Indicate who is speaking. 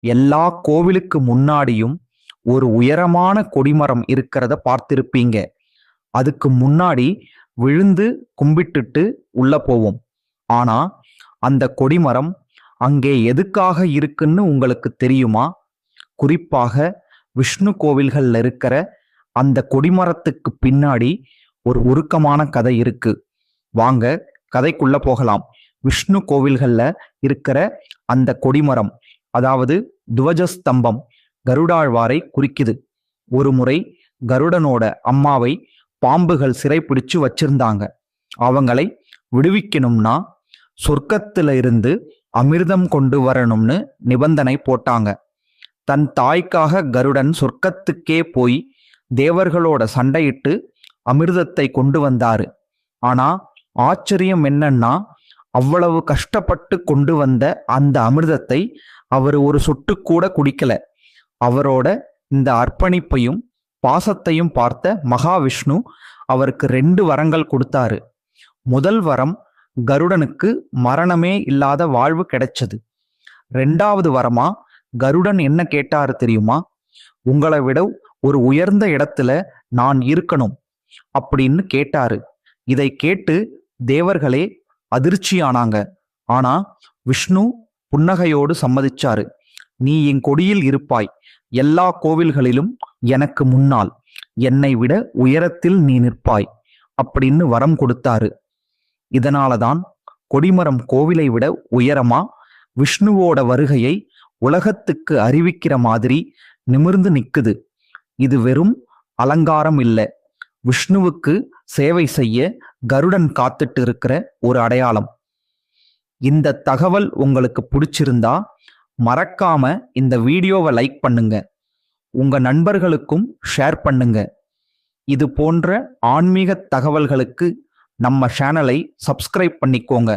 Speaker 1: எல்லா கோவிலுக்கு முன்னாடியும் ஒரு உயரமான கொடிமரம் இருக்கிறத பார்த்திருப்பீங்க. அதுக்கு முன்னாடி விழுந்து கும்பிட்டுட்டு உள்ள போவோம். ஆனா அந்த கொடிமரம் அங்கே எதுக்காக இருக்குன்னு உங்களுக்கு தெரியுமா? குறிப்பாக விஷ்ணு கோவில்கள்ல இருக்கிற அந்த கொடிமரத்துக்கு பின்னாடி ஒரு உருக்கமான கதை இருக்கு. வாங்க கதைக்குள்ள போகலாம். விஷ்ணு கோவில்கள்ல இருக்கிற அந்த கொடிமரம் அதாவது துவஜஸ்தம்பம் கருடாழ்வாரை குறிக்குது. ஒரு முறை கருடனோட அம்மாவை பாம்புகள் சிறைப்பிடிச்சு வச்சிருந்தாங்க. அவங்களை விடுவிக்கணும்னா சொர்க்கத்துல இருந்து அமிர்தம் கொண்டு வரணும்னு நிபந்தனை போட்டாங்க. தன் தாய்க்காக கருடன் சொர்க்கத்துக்கே போய் தேவர்களோட சண்டையிட்டு அமிர்தத்தை கொண்டு வந்தாரு. ஆனா ஆச்சரியம் என்னன்னா அவ்வளவு கஷ்டப்பட்டு கொண்டு வந்த அந்த அமிர்தத்தை அவர் ஒரு சொட்டு கூட குடிக்கல. அவரோட இந்த அர்ப்பணிப்பையும் பாசத்தையும் பார்த்த மகாவிஷ்ணு அவருக்கு ரெண்டு வரங்கள் கொடுத்தாரு. முதல் வரம் கருடனுக்கு மரணமே இல்லாத வாழ்வு கிடைச்சது. ரெண்டாவது வரமா கருடன் என்ன கேட்டாரு தெரியுமா? உங்களை விட ஒரு உயர்ந்த இடத்துல நான் இருக்கணும் அப்படின்னு கேட்டாரு. இதை கேட்டு தேவர்களே அதிர்ச்சியானாங்க. ஆனா விஷ்ணு புன்னகையோடு சம்மதிச்சாரு. நீ என் கொடியில் இருப்பாய். எல்லா கோவில்களிலும் எனக்கு முன்னால். என்னை விட உயரத்தில் நீ நிற்பாய். அப்படின்னு வரம் கொடுத்தாரு. இதனாலதான் கொடிமரம் கோவிலை விட உயரமா விஷ்ணுவோட வருகையை உலகத்துக்கு அறிவிக்கிற மாதிரி நிமிர்ந்து நிற்குது இது வெறும் அலங்காரம் இல்லை. விஷ்ணுவுக்கு சேவை செய்ய கருடன் காத்துட்டு இருக்கிற ஒரு அடையாளம். இந்த தகவல் உங்களுக்கு பிடிச்சிருந்தா மறக்காம இந்த வீடியோவை லைக் பண்ணுங்க. உங்க நண்பர்களுக்கும் ஷேர் பண்ணுங்க. இது போன்ற ஆன்மீக தகவல்களுக்கு நம்ம சேனலை சப்ஸ்கிரைப் பண்ணிக்கோங்க.